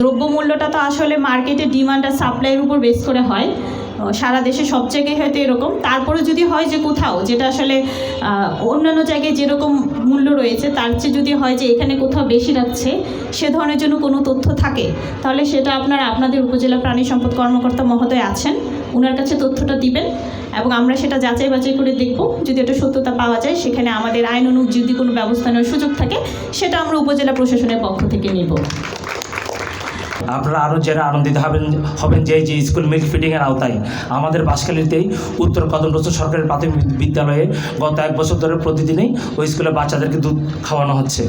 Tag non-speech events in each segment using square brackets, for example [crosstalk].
দ্রব্যমূল্যটা তো আসলে মার্কেটে ডিমান্ড আর সাপ্লাইয়ের উপর বেস করে হয়। সারা দেশে সব জায়গায় হয়তো এরকম। তারপরে যদি হয় যে কোথাও, যেটা আসলে অন্যান্য জায়গায় যেরকম মূল্য রয়েছে, তার চেয়ে যদি হয় যে এখানে কোথাও বেশি রাখছে, সে ধরনের জন্য কোনো তথ্য থাকে, তাহলে সেটা আপনারা আপনাদের উপজেলা প্রাণী সম্পদ কর্মকর্তা মহোদয় আছেন ওনার কাছে তথ্যটা দিবেন এবং আমরা সেটা যাচাই বাছাই করে দেখব। যদি এটা সত্যতা পাওয়া যায়, সেখানে আমাদের আইন অনুযায়ী যদি কোনো ব্যবস্থা নেওয়ার সুযোগ থাকে, সেটা আমরা উপজেলা প্রশাসনের পক্ষ থেকে নেব। আপনারা আরও যারা আনন্দিত হবেন হবেন যে যে স্কুল মিল্ক ফিডিংয়ের আওতায় আমাদের বাসখালীতেই উত্তর কদমরস্ত সরকারি প্রাথমিক বিদ্যালয়ে গত এক বছর ধরে প্রতিদিনই ওই স্কুলে বাচ্চাদেরকে দুধ খাওয়ানো হচ্ছে।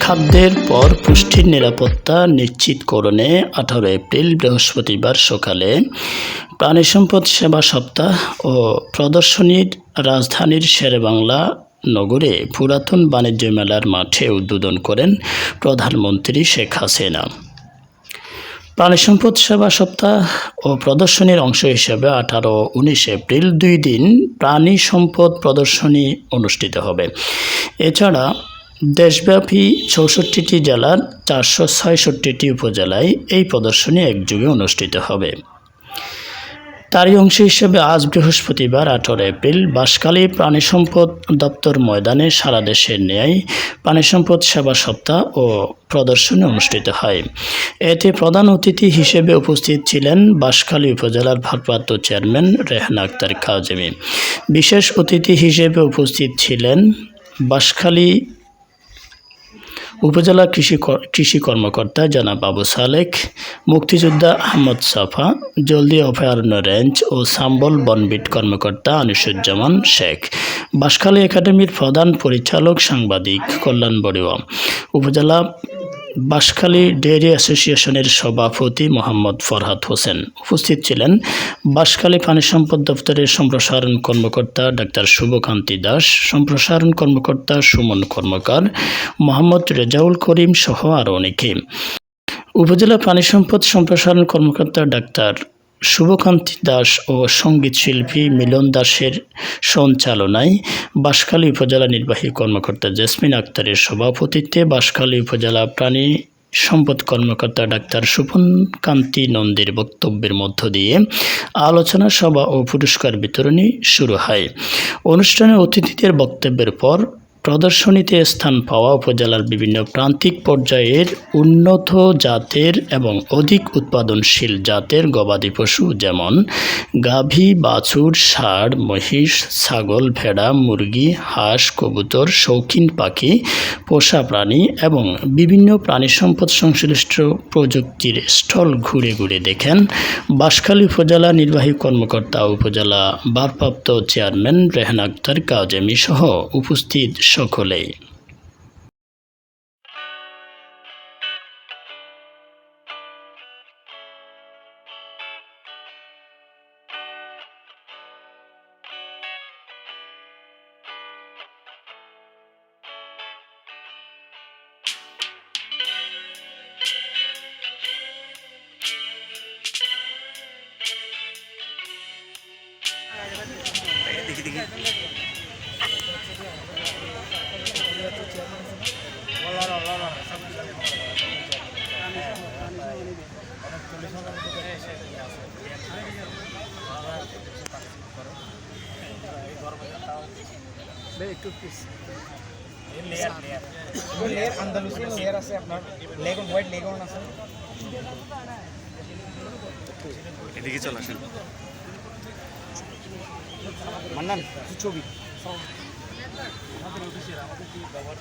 খাদ্যের পর পুষ্টির নিরাপত্তা নিশ্চিতকরণে আঠারো এপ্রিল বৃহস্পতিবার সকালে প্রাণী সম্পদ সেবা সপ্তাহ ও প্রদর্শনীর রাজধানীর শেরেবাংলা নগরে পুরাতন বাণিজ্য মেলার মাঠে উদ্বোধন করেন প্রধানমন্ত্রী শেখ হাসিনা। প্রাণী সম্পদ সেবা সপ্তাহ ও প্রদর্শনীর অংশ হিসেবে আঠারো উনিশ এপ্রিল দুই দিন প্রাণী সম্পদ প্রদর্শনী অনুষ্ঠিত হবে। এছাড়া দেশব্যাপী চৌষট্টিটি জেলার চারশো ছয়ষট্টিটি উপজেলায় এই প্রদর্শনী একযোগে অনুষ্ঠিত হবে। তারই অংশ হিসেবে আজ বৃহস্পতিবার, আঠারো এপ্রিল বাঁশখালী প্রাণী সম্পদ দপ্তর ময়দানে সারা দেশের ন্যায় প্রাণী সম্পদ সেবা সপ্তাহ ও প্রদর্শনী অনুষ্ঠিত হয়। এতে প্রধান অতিথি হিসেবে উপস্থিত ছিলেন বাঁশখালী উপজেলার ভারপ্রাপ্ত চেয়ারম্যান রেহান আক্তার কাজেমি। বিশেষ অতিথি হিসেবে উপস্থিত ছিলেন বাঁশখালী উপজেলা কৃষি কৃষি কর্মকর্তা জনাব আবু সালেক, মুক্তিযোদ্ধা আহমদ সাফা, জলদি অভয়ারণ্য রেঞ্জ ও সাম্বল বনবিট কর্মকর্তা আনিসুজ্জামান শেখ, বাঁশখালী একাডেমির প্রধান পরিচালক সাংবাদিক কল্যাণ বড়ুয়া, উপজেলা বাঁশখালী ডেয়ারি অ্যাসোসিয়েশনের সভাপতি মোহাম্মদ ফরহাদ হোসেন উপস্থিত ছিলেন বাঁশখালী পানি সম্পদ দপ্তরের সম্প্রসারণ কর্মকর্তা ডাক্তার শুভকান্তি দাস, সম্প্রসারণ কর্মকর্তা সুমন কর্মকার, মোহাম্মদ রেজাউল করিম সহ আরও অনেকে। উপজেলা পানি সম্পদ সম্প্রসারণ কর্মকর্তা ডাক্তার শুভকান্তি দাস ও সংগীত শিল্পী মিলন দাসের সঞ্চালনায় বাঁশখালী উপজেলা নির্বাহী কর্মকর্তা জেসমিন আক্তারের সভাপতিত্বে বাঁশখালী উপজেলা প্রাণী সম্পদ কর্মকর্তা ডাক্তার সুপন কান্তি নন্দীর বক্তব্যের মধ্য দিয়ে আলোচনা সভা ও পুরস্কার বিতরণী শুরু হয়। অনুষ্ঠানে অতিথিদের বক্তব্যের পর প্রদর্শনীতে স্থান পাওয়া উপজেলার বিভিন্ন প্রান্তিক পর্যায়ের উন্নত জাতের এবং অধিক উৎপাদনশীল জাতের গবাদি পশু, যেমন গাভী, বাছুর, ষাঁড়, মহিষ, ছাগল, ভেড়া, মুরগি, হাঁস, কবুতর, শৌখিন পাখি, পোষা প্রাণী এবং বিভিন্ন প্রাণী সম্পদ সংশ্লিষ্ট প্রযুক্তির স্থল ঘুরে ঘুরে দেখেন বাঁশখালী উপজেলা নির্বাহী কর্মকর্তা উপজেলা ভারপ্রাপ্ত চেয়ারম্যান রেহান আক্তার, কাজেমি সহ উপস্থিত সকলেই। লেয়ার আন্দালুসিয়ান লেয়ার আছে আপনার। লেগন হোয়াইট লেগন আছে। এদিকে চলে আসেন। মান্নান ছবি। আমাদের অফিসের আমাদের যে ব্যবহার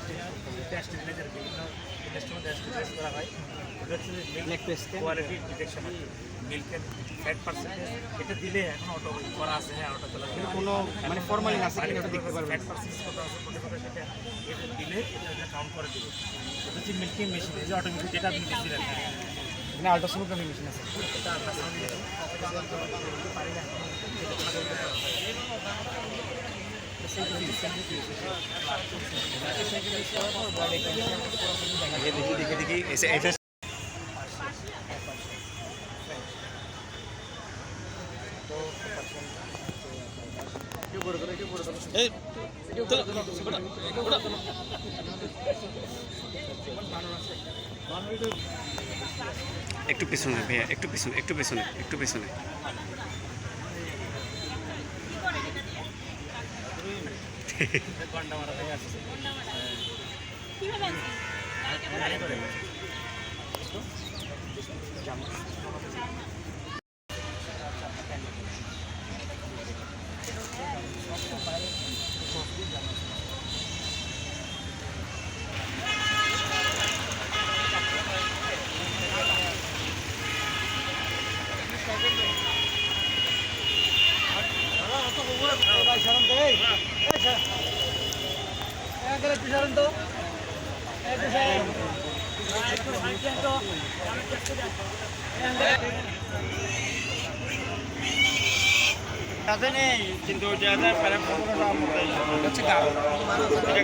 টেস্ট বিভিন্ন ইন্ডাস্ট্রির টেস্ট টেস্ট করা হয় কোয়ালিটি ডিটেকশন মিল্কের ফ্যাট পার্সেন্টেজ এটা দিলে এখন অটো করা আছে হ্যাঁ অটো চলা কোনো মানে ফরমালিন আছে কিনা ওটা দেখতে পারবেন ফ্যাট পার্সেন্টেজ কত আছে কত কত সেটা এটা দিলে এটা কাউন্ট করে দেবে। এটা হচ্ছে মিল্কিং মেশিন যে অটোমেটিক যেটা আপনি দিচ্ছিলেন এখানে মেশিন আছে। একটু পিছনে ভাইয়া একটু পিছনে একটু পিছনে একটু পিছনে। [laughs] কীভাবে কাছে নেই কিন্তু ওই জায়গায় প্যারা হচ্ছে গারো এটা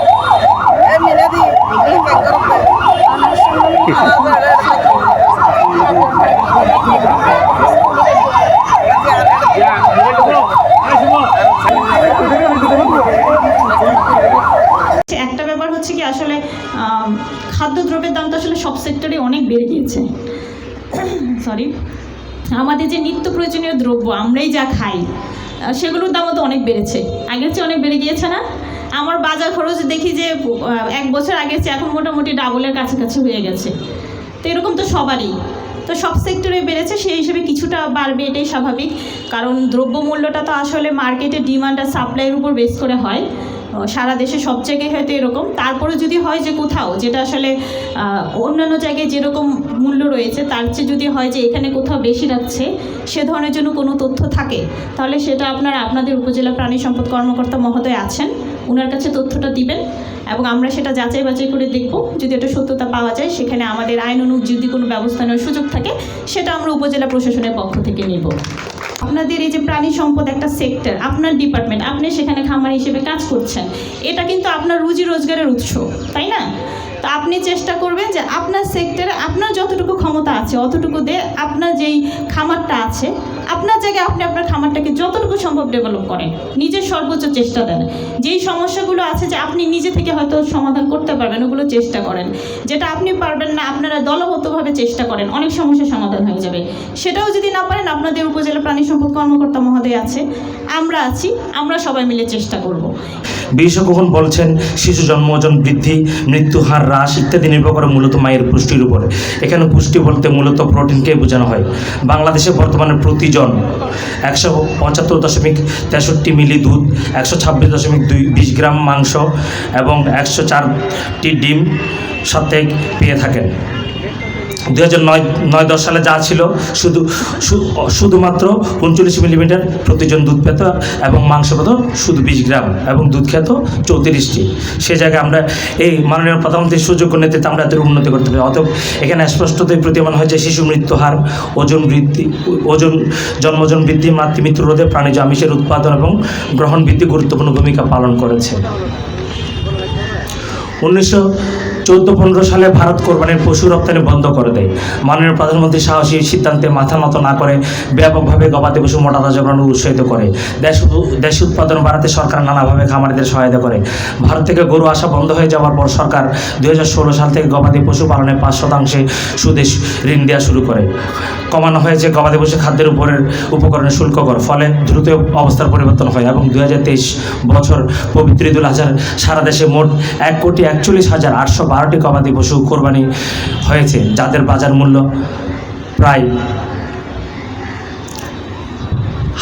খাদ্যদ্রব্যের দাম তো আসলে সব সেক্টরে অনেক বেড়ে গিয়েছে। সরি আমাদের যে নিত্য প্রয়োজনীয় দ্রব্য, আমরাই যা খাই সেগুলোর দামও তো অনেক বেড়েছে। আগের চেয়ে অনেক বেড়ে গিয়েছে না? আমার বাজার খরচ দেখি যে এক বছর আগের চেয়ে এখন মোটামুটি ডাবলের কাছাকাছি হয়ে গেছে। তো এরকম তো সবারই। তো সব সেক্টরে বেড়েছে, সেই হিসেবে কিছুটা বাড়বে এটাই স্বাভাবিক। কারণ দ্রব্যমূল্যটা তো আসলে মার্কেটে ডিমান্ড আর সাপ্লাইয়ের উপর বেস করে হয়। সারা দেশে সব জায়গায় হয়তো এরকম। তারপরে যদি হয় যে কোথাও, যেটা আসলে অন্যান্য জায়গায় যেরকম মূল্য রয়েছে, তার চেয়ে যদি হয় যে এখানে কোথাও বেশি রাখছে, সে ধরনের জন্য কোনো তথ্য থাকে, তাহলে সেটা আপনার আপনাদের উপজেলা প্রাণী সম্পদ কর্মকর্তা মহোদয় আছেন ওনার কাছে তথ্যটা দিবেন এবং আমরা সেটা যাচাই বাছাই করে দেখব। যদি এটা সত্যতা পাওয়া যায়, সেখানে আমাদের আইন অনুযায়ী যদি কোনো ব্যবস্থা নেওয়ার সুযোগ থাকে, সেটা আমরা উপজেলা প্রশাসনের পক্ষ থেকে নেব। আপনাদের এই যে প্রাণী সম্পদ একটা সেক্টর আপনার ডিপার্টমেন্ট আপনি সেখানে খামার হিসেবে কাজ করছেন, এটা কিন্তু আপনার রুজি রোজগারের উৎস, তাই না? তো আপনি চেষ্টা করবেন যে আপনার সেক্টরে আপনার যতটুকু ক্ষমতা আছে, অতটুকু দিয়ে আপনার যেই খামারটা আছে আপনার জায়গায় আপনি আপনার খামারটাকে যতটুকু সম্ভব ডেভেলপ করেন। নিজের সর্বোচ্চ চেষ্টা দেন। যেই সমস্যাগুলো আছে যে আপনি নিজে থেকে হয়তো সমাধান করতে পারবেন, ওগুলো চেষ্টা করেন। যেটা আপনি পারবেন না, আপনারা দলবদ্ধভাবে চেষ্টা করেন, অনেক সমস্যার সমাধান হয়ে যাবে। সেটাও যদি না পারেন, আপনাদের উপজেলা প্রাণী সম্পদ কর্মকর্তা মহোদয় আছে। আমরা আছি, আমরা সবাই মিলে চেষ্টা করব। বিশেষজ্ঞগণ বলছেন, শিশু জন্ম, ওজন বৃদ্ধি, মৃত্যু হার হ্রাস ইত্যাদি নির্ভর করে মূলত মায়ের পুষ্টির উপরে। এখানে পুষ্টি বলতে মূলত প্রোটিনকে বোঝানো হয়? বাংলাদেশে বর্তমানে প্রতিজন একশো পঁচাত্তর দশমিক তেষট্টি মিলি দুধ, একশো ছাব্বিশ দশমিক দুই বিশ গ্রাম মাংস এবং একশো চারটি ডিম সাথে পেয়ে থাকেন। দু হাজার নয় নয় দশ সালে যা ছিল, শুধু শুধুমাত্র উনচল্লিশ মিলিমিটার প্রতিজন দুধ পেত এবং মাংস পেত শুধু বিশ গ্রাম এবং দুধ খেত চৌত্রিশটি। সে জায়গায় আমরা এই মাননীয় প্রধানমন্ত্রীর সুযোগ্য নেতৃত্বে আমরা এদের উন্নতি করতে পারি। অতএব এখানে স্পষ্টতই প্রতীয়মান হয় যে শিশু মৃত্যু হার, ওজন বৃদ্ধি, ওজন, জন্মজন বৃদ্ধি মাতৃমৃত্যু রোধে প্রাণীজ আমিষের উৎপাদন এবং গ্রহণ বৃদ্ধি গুরুত্বপূর্ণ ভূমিকা পালন করেছে। উনিশশো চোদ্দ পনেরো সালে ভারত কোরবানির পশু রপ্তানি বন্ধ করে দেয়। মাননীয় প্রধানমন্ত্রী সাহসী সিদ্ধান্তে মাথা নত না করে ব্যাপকভাবে গবাদি পশু মোটা তাজাকরণ উৎসাহিত করে। দেশ দেশ উৎপাদন বাড়াতে সরকার নানাভাবে খামারিদের সহায়তা করে। ভারত থেকে গরু আসা বন্ধ হয়ে যাওয়ার পর সরকার দু হাজার ষোলো সাল থেকে গবাদি পশু পালনে পাঁচ শতাংশে সুদেশ ঋণ দেওয়া শুরু করে। কমানো হয়েছে গবাদি পশু খাদ্যের উপরের উপকরণের শুল্ক কর, ফলে দ্রুত অবস্থার পরিবর্তন হয় এবং দুই হাজার তেইশ বছর পবিত্র ঈদুল আজহার সারা দেশে মোট এক কোটি একচল্লিশ হাজার আটশো বারোটি গবাদি পশু কোরবানি হয়েছে, যাদের বাজার মূল্য প্রায়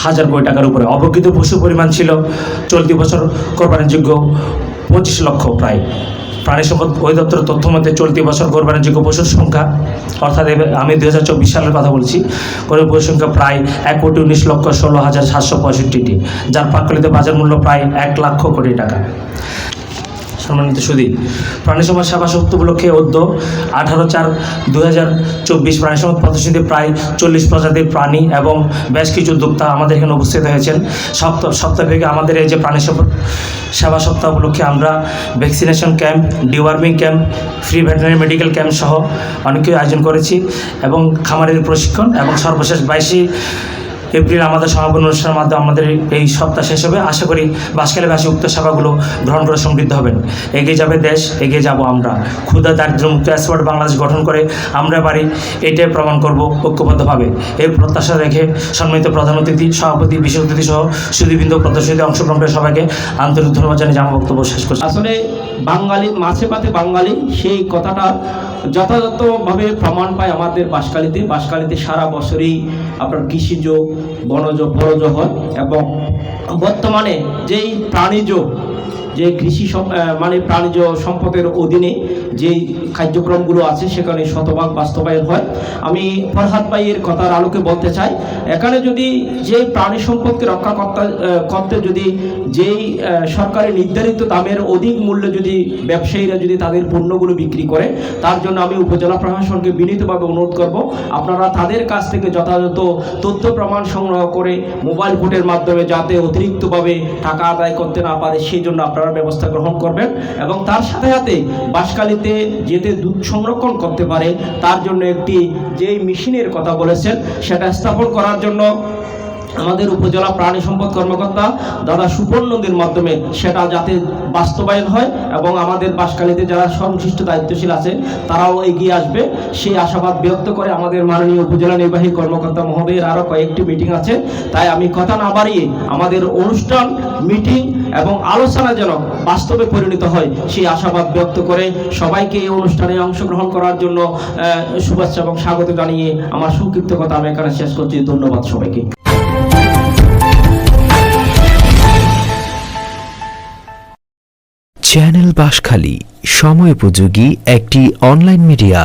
হাজার কোটি টাকার উপরে। অবকৃত পশু পরিমাণ ছিল চলতি বছর কোরবানিযোগ্য পঁচিশ লক্ষ প্রায়। প্রাণী সম্পদ অধিদপ্তরের তথ্য মতে চলতি বছর বাণিজ্যিক পশুর সংখ্যা, অর্থাৎ আমি দু হাজার চব্বিশ সালের কথা বলছি গড়ের পশুর সংখ্যা প্রায় এক কোটি উনিশ লক্ষ ষোলো হাজার সাতশো পঁয়ষট্টিটি, যার প্রাকলিত বাজার মূল্য প্রায় এক লক্ষ কোটি টাকা। সম্মানিত সুদী প্রাণী সমাজ সেবা সপ্তাহ উপলক্ষে উদ্যোগ আঠারো চার দু হাজার চব্বিশ প্রাণী সমাজ প্রদর্শনীতে প্রায় চল্লিশ প্রজাতির প্রাণী এবং বেশ কিছু উদ্যোক্তা আমাদের এখানে উপস্থিত হয়েছেন। সপ্তাহ সপ্তাহব্যাপী আমাদের এই যে প্রাণী সেবা সপ্তাহ উপলক্ষে আমরা vaccination camp deworming camp free veterinary medical camp সহ অনেক কিছু আয়োজন করেছি এবং খামারের প্রশিক্ষণ এবং সর্বশেষ বাইশে এপ্রিল আমাদের সমাপন অনুষ্ঠানের মাধ্যমে আমাদের এই সপ্তাহ শেষ হবে। আশা করি বাসকালীবাসী উক্ত সেবাগুলো গ্রহণ করে সমৃদ্ধ হবেন। এগিয়ে যাবে দেশ, এগিয়ে যাব আমরা। ক্ষুদা, দারিদ্র মুক্ত এক্সপার্ট বাংলাদেশ গঠন করে আমরা পারি এটাই প্রমাণ করব ঐক্যবদ্ধভাবে। এই প্রত্যাশা রেখে সম্মানিত প্রধান অতিথি, সভাপতি, বিশেষ অতিথি সহ সুদীবৃন্দ প্রদর্শনীতে অংশগ্রহণ করে সবাইকে আন্তরিক ধন্যবাদ জানিয়ে আমার বক্তব্য শেষ করছি। আসলে বাঙালি, মাছে পাতে বাঙালি, সেই কথাটা যথাযথভাবে প্রমাণ পায় আমাদের বাঁশখালীতে। বাঁশখালীতে সারা বছরই আপনার কৃষিজ বনজ বনজ হয় এবং বর্তমানে যেই প্রাণীজ যে কৃষি মানে প্রাণীজ সম্পদের অধীনে যেই কার্যক্রমগুলো আছে সেখানে শতভাগ বাস্তবায়ন হয়। আমি ফরহাদ ভাইয়ের কথার আলোকে বলতে চাই, এখানে যদি যে প্রাণী সম্পদকে রক্ষা করতে করতে যদি যেই সরকারের নির্ধারিত দামের অধিক মূল্যে যদি ব্যবসায়ীরা যদি তাদের পণ্যগুলো বিক্রি করে, তার জন্য আমি উপজেলা প্রশাসনকে বিনীতভাবে অনুরোধ করব, আপনারা তাদের কাছ থেকে যথাযথ তথ্য প্রমাণ সংগ্রহ করে মোবাইল কোর্টের মাধ্যমে যাতে অতিরিক্তভাবে টাকা আদায় করতে না পারে, সেই জন্য আপনারা ব্যবস্থা গ্রহণ করবেন। এবং তার সাথে সাথে বাঁশখালীতে যেতে দুধ সংরক্ষণ করতে পারে, তার জন্য একটি যেই মেশিনের কথা বলেছেন, সেটা স্থাপন করার জন্য আমাদের উপজেলা প্রাণী সম্পদ কর্মকর্তা দাদা সুপর্ণদের মাধ্যমে সেটা যাতে বাস্তবায়ন হয় এবং আমাদের বাসকালীতে যারা সংশ্লিষ্ট দায়িত্বশীল আছে, তারাও এগিয়ে আসবে। সেই আশাবাদ ব্যক্ত করে আমাদের মাননীয় উপজেলা নির্বাহী কর্মকর্তা মহোদয়ের আরও কয়েকটি মিটিং আছে। তাই আমি কথা না বাড়িয়ে আমাদের অনুষ্ঠান, মিটিং এবং আলোচনা যেন বাস্তবে পরিণত হয়, সেই আশাবাদ ব্যক্ত করে সবাইকে এই অনুষ্ঠানে অংশগ্রহণ করার জন্য শুভেচ্ছা এবং স্বাগত জানিয়ে আমার সংক্ষিপ্ত কথা আমি এখানে শেষ করছি। ধন্যবাদ সবাইকে। চ্যানেল বাঁশখালী সময়োপযোগী একটি অনলাইন মিডিয়া